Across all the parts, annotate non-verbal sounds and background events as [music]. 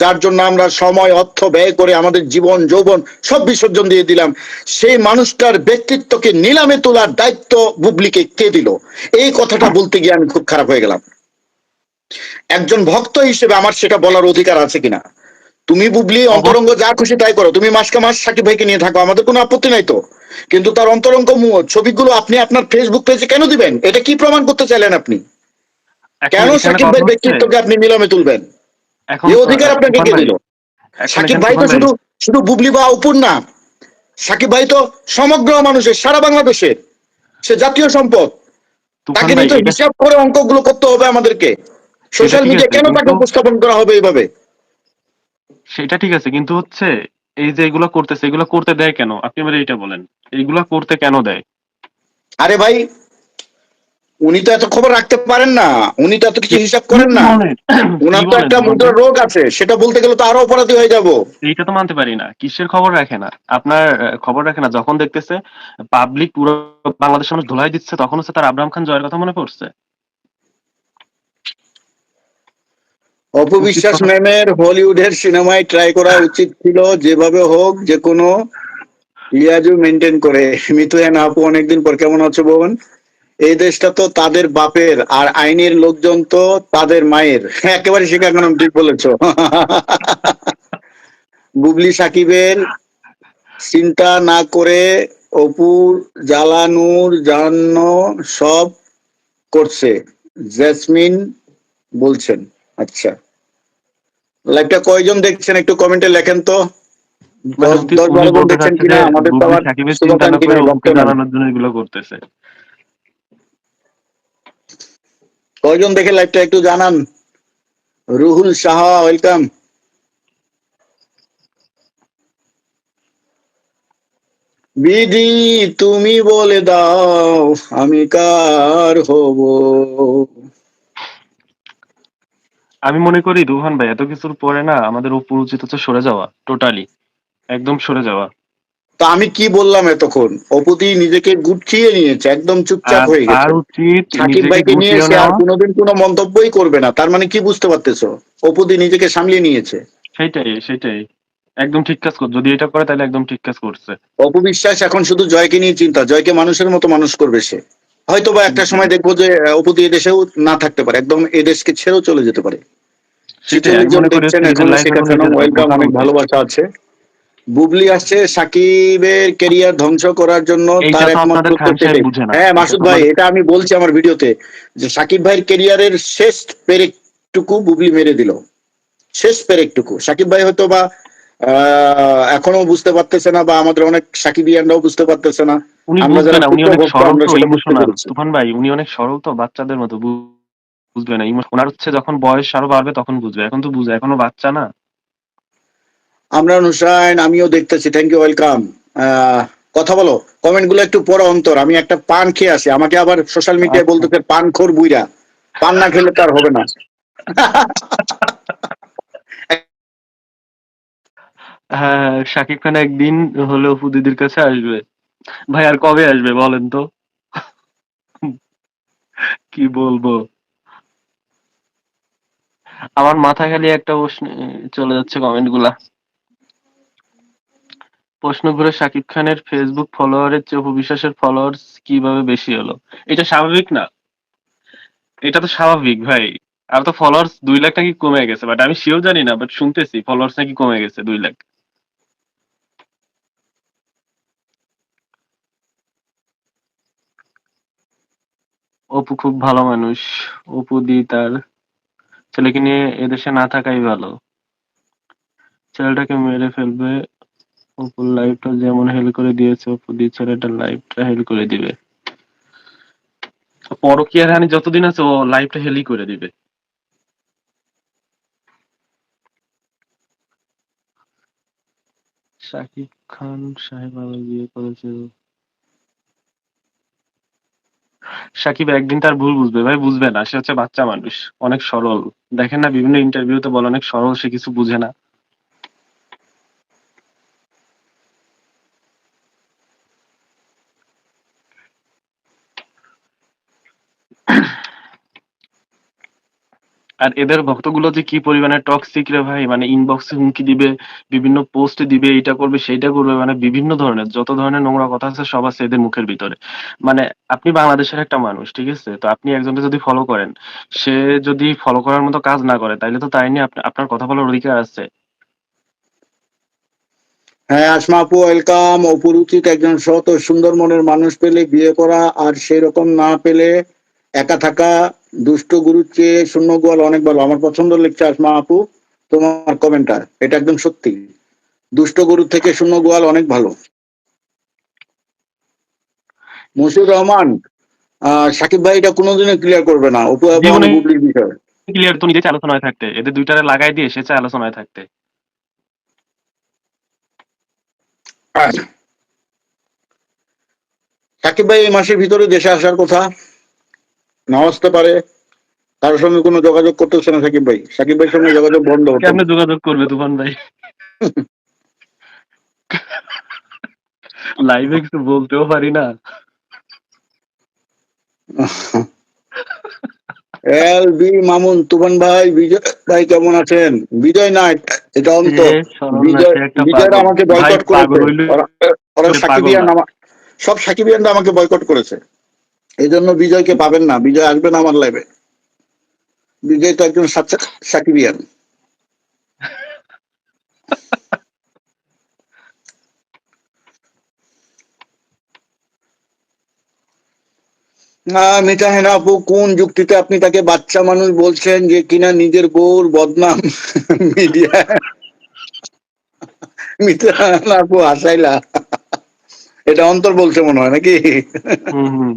যার জন্য আমরা সময় অর্থ ব্যয় করে আমাদের জীবন যৌবন সব বিসর্জন দিয়ে দিলাম। সেই মানুষটার ব্যক্তিত্বকে নিলামে তোলার দায়িত্ব বুবলিকে কে দিল? এই কথাটা বলতে গিয়ে আমি খুব খারাপ হয়ে গেলাম। একজন ভক্ত হিসেবে আমার সেটা বলার অধিকার আছে কিনা? তুমি বুবলি অন্তরঙ্গ যা খুশি তাই করো। তুমি মাসকে মাস সাকিব ভাইকে নিয়ে থাকো আমাদের কোনো আপত্তি নাই তো। কিন্তু তার অন্তরঙ্গ ছবিগুলো আপনি আপনার ফেসবুক পেজে কেন দিবেন? এটা কি প্রমাণ করতে চাইলেন আপনি? কেন সাকিব ভাই ব্যক্তিত্বকে আপনি নিলামে তুলবেন? এই অধিকার আপনাকে কে দিল? সাকিব ভাই তো শুধু শুধু বুবলি বা অপুর না। সাকিব ভাই তো সমগ্র মানুষের সারা বাংলাদেশের সে জাতীয় সম্পদ। তাকে নিয়ে তো হিসাব করে অঙ্কগুলো করতে হবে আমাদেরকে। সোশ্যাল মিডিয়া কেন তাকে উপস্থাপন করা হবে এইভাবে? সেটা ঠিক আছে কিন্তু হচ্ছে এই যে এগুলো করতেছে এগুলো করতে দেয় কেন? আপনি আমার এইটা বলেন। এইগুলা করতে কেন দেয়? আরে ভাই উনি তো এত খবর রাখতে পারেন না। উনি তো এত কিছু হিসাব করেন না। ওনার কি তো একটা? মুদ্রার রোগ আছে। সেটা বলতে গেলে তো আরও অপরাধী হয়ে যাব। এইটা তো মানতে পারি না। কিসের খবর রাখে না? আপনার খবর রাখে না? যখন দেখতেছে পাবলিক পুরো বাংলাদেশের মানুষ ধুলাই দিচ্ছে তখন হচ্ছে তার আব্রাহাম খান জয়ের কথা মনে পড়ছে? অপবিশ্বাস ম্যামের হলিউডের সিনেমায় ট্রাই করা উচিত ছিল যেভাবে হোক যে কোনো লিয়াজু মেনটেন করে। মিতুয়ান আপু অনেকদিন পর কেমন আছো বোন এই দেশটা তো তাদের বাপের আর আইনের লোকজন তো তাদের মায়ের। একেবারে কানুন ঠিক বলেছ। বুবলি সাকিবের চিন্তা না করে অপুর জ্বালানুর জান্ন সব করছে। জেসমিন বলছেন। আচ্ছা। লাইভটা কয়জন দেখছেন একটু কমেন্টে লেখেন তো। দশ বারো দেখছেন কিনা? আমাদের তো আবার সাকিবের চিন্তা না শুভাকাঙ্ক্ষী করে নাই, অপুকে ভক্ত নাই। জানানোর জন্য এগুলো করতেছে কয়জন দেখে লাইভটা একটু জানান? রুহুল সাহা ওয়েলকাম বিধি তুমি বলে দাও, আমি কার হব? আমি মনে করি, রুহান ভাই, এত কিছুর পরে না আমাদের উপর উচিত হচ্ছে সরে যাওয়া টোটালি একদম সরে যাওয়া। তা আমি কি বললাম এতক্ষণ? অপুদি নিজেকে গুটিয়ে নিয়েছে একদম চুপচাপ হয়ে গেছে। সাকিব ভাইকে নিয়ে সে আর কোনোদিন কোনো মন্তব্যই করবে না। তার মানে কি বুঝতে পারতেছো? অপুদি নিজেকে সামলিয়ে নিয়েছে। সেটাই সেটাই একদম ঠিক কাজ যদি এটা করে তাহলে একদম ঠিক কাজ করছে। অপবিশ্বাস এখন শুধু জয়কে নিয়ে চিন্তা জয়কে মানুষের মতো মানুষ করবে সে। হয়তো বা একটা সময় দেখব যে অপুদি এদেশেও না থাকতে পারে একদম এদেশকে ছেড়েও চলে যেতে পারে। ভালোবাসা আছে। বুবলি আসছে সাকিবের কেরিয়ার ধ্বংস করার জন্য তার একমাত্র। হ্যাঁ মাসুদ ভাই এটা আমি বলছি আমার ভিডিওতে যে সাকিব ভাইয়ের কেরিয়ারের শেষ পেরেকটুকু বুবলি মেরে দিল। শেষ পেরেকটুকু। সাকিব ভাই হয়তো বা আহ, এখনও বুঝতে পারতেছে না বা আমাদের অনেক সাকিবিয়ানরাও বুঝতে পারতেছে না। আমরা যারা উনি অনেক সরল তুফান ভাই উনি অনেক সরল তো বাচ্চাদের মতো বুঝবে না। ওনার হচ্ছে যখন বয়স আরও বাড়বে তখন বুঝবে এখন তো বুঝে এখনও বাচ্চা না। আমরা নুসাইন আমিও দেখতেছি থ্যাংক ইউ ওয়েলকাম কথা বলো কমেন্টগুলো একটু পড়ো অন্তর আমি একটা পান খেয়ে আসি আমাকে আবার সোশ্যাল মিডিয়ায় আচ্ছা। বলতেছে পান খোর বুইরা পান না খেলে তার হবে না। হ্যাঁ শাকিব খান একদিন হলে দিদির কাছে আসবে। ভাই আর কবে আসবে বলেন তো? কি বলব? আমার মাথা খালি একটা প্রশ্ন চলে যাচ্ছে কমেন্টগুলা প্রশ্ন ঘুরে শাকিব খানের ফেসবুক ফলোয়ারের চেয়ে অপু বিশ্বাসের ফলোয়ার্স কীভাবে বেশি হলো? এটা স্বাভাবিক না। এটা তো স্বাভাবিক ভাই। আর তো ফলোয়ার্স দুই লাখ নাকি কমে গেছে বাট আমি সেও জানি না বাট শুনতেছি ফলোয়ার্স নাকি কমে গেছে দুই লাখ। অপু খুব ভালো মানুষ। অপু দি তার ছেলেকে নিয়ে এদেশে না থাকাই ভালো। ছেলেটাকে মেরে ফেলবে অপুর লাইফটা যেমন হেল করে দিয়েছে অপু দি ছেলেটার লাইফটা হেল করে দিবে। পরকিয়ার হানি যতদিন আছে, ও লাইফটা হেলই করে দিবে। শাকিব খান, সাহেব আবার বিয়ে করেছে। সাকিব একদিন তার ভুল বুঝবে। ভাই, বুঝবে না। সে হচ্ছে বাচ্চা মানুষ, অনেক সরল। দেখেন না, বিভিন্ন ইন্টারভিউতে বলে অনেক সরল, সে কিছু বুঝে না। আর এদের ভক্তগুলো যে কি পরিমাণে টক্সিক রে ভাই? মানে ইনবক্সে হুমকি দিবে, বিভিন্ন পোস্টে দিবে এটা করবে, সেইটা করবে মানে বিভিন্ন ধরনের, যত ধরনের নোংরা কথা আছে, সব আছে এদের মুখের ভিতরে। মানে আপনি বাংলাদেশের একটা মানুষ, ঠিক আছে? তো আপনি একজনকে যদি ফলো করেন, সে যদি ফলো করার মতো কাজ না করে, তাইলে তো তাই নিয়ে আপনার কথা বলার অধিকার আছে। হ্যাঁ আসমা আপু ওয়েলকাম অপুর উচিত একজন সৎ ও সুন্দর মনের মানুষ পেলে বিয়ে করা, আর সেই রকম না পেলে একা থাকা দুষ্ট গুরুর চেয়ে শূন্য গোয়াল অনেক ভালো। আমার পছন্দ লিখছে আসমা আপু তোমার কমেন্টটা এটা একদম সত্যি। দুষ্ট গরু থেকে শূন্য গোয়াল অনেক ভালো। মুশিউর রহমান সাকিব ভাই এটা কোনোদিনও ক্লিয়ার করবে না। অপু বুবলির বিষয়। ক্লিয়ার তো নিজে আলোচনায় থাকতে। এদের দুইটারে লাগাই দিয়ে সে আলোচনায় থাকতে। সাকিব ভাই এই মাসের ভিতরে দেশে আসার কথা। না আসতে পারে তার সঙ্গে কোনো যোগাযোগ করতেছে না সাকিব ভাই। সাকিব ভাইয়ের সঙ্গে যোগাযোগ বন্ধ কেমনে যোগাযোগ করবে তুফান ভাই? লাইভে কিছু বলতেও পারি না। এল বি মামুন তুফান ভাই বিজয় ভাই কেমন আছেন? বিজয় না এটা অন্ত। বিজয় বিজয়রা আমাকে বয়কট করেছে। ওরা- সাকিবিয়ান সব সাকিবিয়ানরা আমাকে বয়কট করেছে। এই জন্য বিজয়কে পাবেন না। বিজয় আসবে না আমার লাইভে বিজয় তো একজন সাকিবিয়ান। মিতা হেনা আপু, কোন যুক্তিতে আপনি তাকে বাচ্চা মানুষ বলছেন যে কিনা নিজের বউর বদনাম মিডিয়া মিতা হেনা আপু, হাসাইলা। এটা অন্তর বলছে মনে হয় নাকি? হুম, হুম।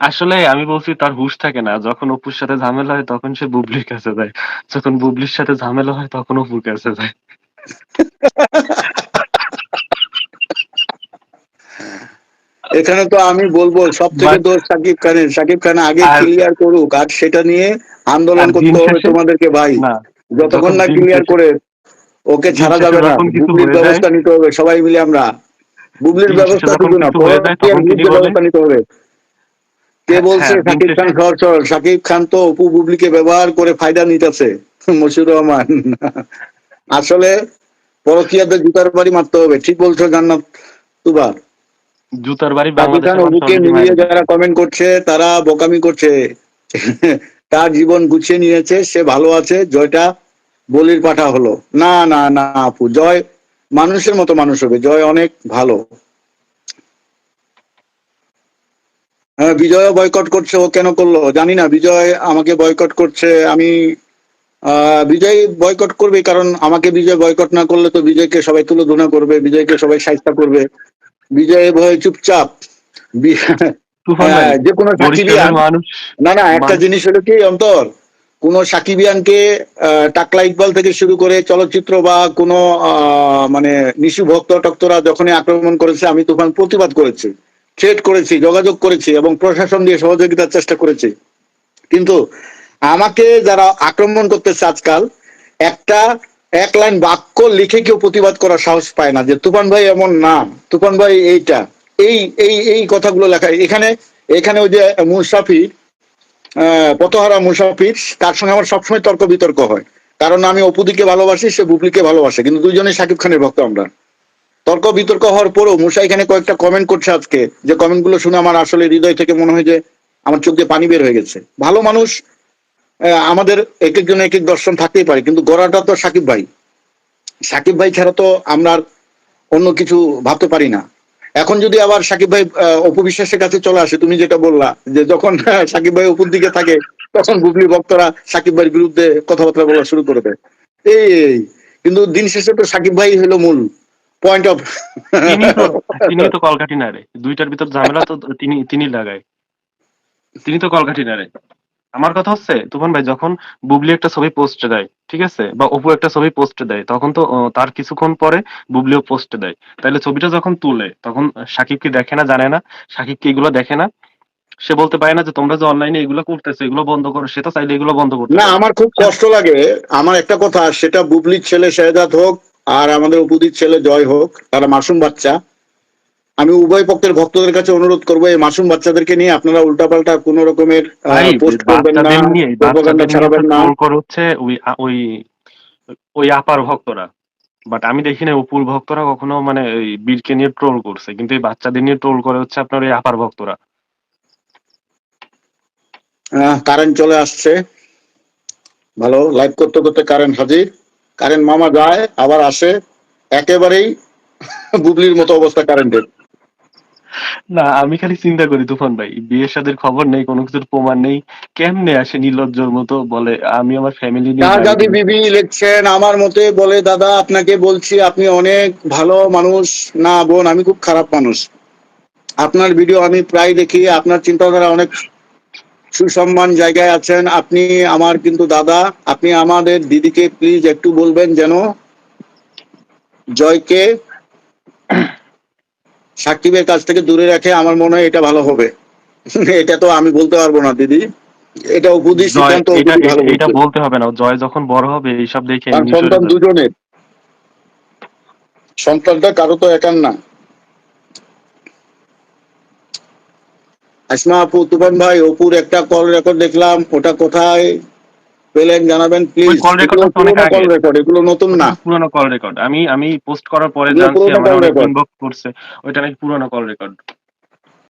আসলে আমি বলছি তার হুঁশ থাকে না। যখন অপুর সাথে ঝামেলা হয় তখন সে বুবলির কাছে যায়। যখন বুবলির সাথে ঝামেলা হয় তখন অপুর কাছে যায়। এখানে তো আমি বলব সব থেকে দোষ সাকিব খানের। সাকিব খান আগে ক্লিয়ার করুক আর সেটা নিয়ে আন্দোলন করতে হবে তোমাদেরকে ভাই। যতক্ষণ না ক্লিয়ার করে ওকে ছাড়া যাবে না ব্যবস্থা নিতে হবে সবাই মিলে আমরা। বুবলির ব্যবস্থা নিতে হবে? কে হ্যাঁ, বলছে হ্যাঁ, সাকিব খান শেষে- সর সর সাকিব খান তো অপু বুবলিকে ব্যবহার করে ফায়দা নিতেছে মশিউর রহমান। আসলে পরকীয়াদের জুতার বাড়ি মারতে হবে ঠিক বলছো জান্নাত তুবার জুতার বাড়ি অপুকে মিলিয়ে যারা কমেন্ট করছে তারা বোকামি করছে। তার জীবন গুছিয়ে নিয়েছে সে ভালো আছে জয়টা বলির পাঠা হলো। না না না আপু জয় মানুষের মতো মানুষ হবে। জয় অনেক ভালো। হ্যাঁ বিজয় বয়কট করছে ও কেন করল? জানি না বিজয় আমাকে বয়কট করছে। আমি আহ, বিজয় বয়কট করবে কারণ আমাকে বিজয় বয়কট না করলে তো বিজয়কে সবাই তুলে তুলোধনা করবে বিজয়কে সবাই সাহিত্য করবে। বিজয় ভয়ে চুপচাপ হ্যাঁ, যে কোনো না না একটা জিনিস হলো কি অন্তর? কোন সাকিবিয়ানকে টাকলা ইকবাল থেকে শুরু করে চলচ্চিত্র বা কোন মানে নিশু ভক্ত টক্তরা যখনই আক্রমণ করেছে আমি তুফান প্রতিবাদ করেছি থ্রেট করেছি যোগাযোগ করেছি এবং প্রশাসন দিয়ে সহযোগিতার চেষ্টা করেছি। কিন্তু আমাকে যারা আক্রমণ করতেছে আজকাল একটা এক লাইন বাক্য লিখে কেউ প্রতিবাদ করার সাহস পায় না যে তুফান ভাই এমন না তুফান ভাই এইটা। এই এই এই কথাগুলো লেখা এখানে এখানে ওই যে মুসাফির আহ, পতহারা মুসাফির, তার সঙ্গে আমার সবসময় তর্ক বিতর্ক হয়। কারণ আমি অপুদিকে ভালোবাসি, সে বুবলিকে ভালোবাসে, কিন্তু দুজনেই সাকিব খানের ভক্ত আমরা। তর্ক বিতর্ক হওয়ার পরেও মুসা এখানে কয়েকটা কমেন্ট করছে আজকে। যে কমেন্টগুলো শুনে আমার আসলে হৃদয় থেকে মনে হয় যে আমার চোখ দিয়ে পানি বের হয়ে গেছে। ভালো মানুষ আমাদের এক একজন এক এক দর্শন থাকতেই পারে, কিন্তু গড়াটা তো সাকিব ভাই। সাকিব ভাই ছাড়া তো আমরা অন্য কিছু ভাবতে পারি না। এখন যদি আবার সাকিব ভাই আহ, অপু কাছে চলে আসে তুমি যেটা বললা যে যখন সাকিব ভাই অপুর দিকে থাকে তখন বুবলি ভক্তরা সাকিব ভাইয়ের বিরুদ্ধে কথাবার্তা বলা শুরু করে দেয়। এই। কিন্তু দিন শেষে তো সাকিব ভাই হলো মূল পয়েন্ট অফ তিনি তো কলকাঠি নারে দুইটার ভিতর ঝামেলা তো তিনি তিনি লাগায়। তিনি তো কলকাঠি নারে আমার কথা হচ্ছে তুফান ভাই যখন বুবলি একটা ছবি পোস্ট দেয় ঠিক আছে? বা অপু একটা ছবি পোস্ট দেয় তখন তো তার কিছুক্ষণ পরে বুবলিও পোস্ট দেয়। তাহলে ছবিটা যখন তুলে তখন সাকিব কি দেখে না জানে না? সাকিব কি এগুলো দেখে না? সে বলতে পারে না যে তোমরা যে অনলাইনে এগুলো করতেছো এগুলো বন্ধ করো সে তো চাইলে এগুলো বন্ধ করতে না আমার খুব কষ্ট লাগে। আমার একটা কথা সেটা বুবলির ছেলে শেহজাদ হোক আর আমাদের উপদির ছেলে জয় হোক তারা মাসুম বাচ্চা। আমি উভয় পক্ষের ভক্তদের কাছে অনুরোধ করব এই মাসুম বাচ্চাদেরকে নিয়ে আপনারা উল্টাপাল্টা কোনো রকমের পোস্ট করবেন না প্রোপাগান্ডা ছড়াবেন না। হচ্ছে ওই ওই ওই আপার ভক্তরা। বাট আমি দেখি না উপর ভক্তরা কখনো মানে ওই বীরকে নিয়ে ট্রোল করছে কিন্তু এই বাচ্চাদের নিয়ে ট্রোল করে হচ্ছে আপনার ওই আপার ভক্তরা। কারেন্ট চলে আসছে। ভালো লাইভ করতে করতে কারেন্ট হাজির। কারেন্ট মামা যায় আবার আসে। একেবারেই [laughs] বুবলির মতো অবস্থা কারেন্টের। না আমি খালি চিন্তা করি তুফান ভাই বিয়ের সাথে খবর নেই কোনো কিছুর প্রমাণ নেই কেমনে আসে নির্লজ্জর মতো বলে আমি আমার ফ্যামিলি নিয়ে বাড়ি বিবি লিখছেন আমার মতে বলে দাদা আপনাকে বলছি আপনি অনেক ভালো মানুষ না বোন আমি খুব খারাপ মানুষ। আপনার ভিডিও আমি প্রায় দেখি আপনার চিন্তাধারা অনেক সুসম্মান জায়গায় আছেন আপনি আমার কিন্তু দাদা আপনি আমাদের দিদিকে প্লিজ একটু বলবেন যেন জয়কে সাকিবের কাছ থেকে দূরে রাখে আমার মনে হয় এটা ভালো হবে। এটা তো আমি বলতে পারব না দিদি। এটা উপদি সিদ্ধান্ত এটা। বলতে হবে না। জয় যখন বড় হবে এইসব দেখে সন্তান। দুজনের। সন্তানটা কারও তো একার না। আসমা আপু তুফান ভাই অপুর একটা কল রেকর্ড দেখলাম। ওটা কোথায়? পেলেন জানাবেন please call record call record এগুলো নতুন না। পুরনো কল রেকর্ড আমি আমি পোস্ট করার পরে জানছি আমার। ইনবক্স করছে। ওইটা নাকি পুরনো কল রেকর্ড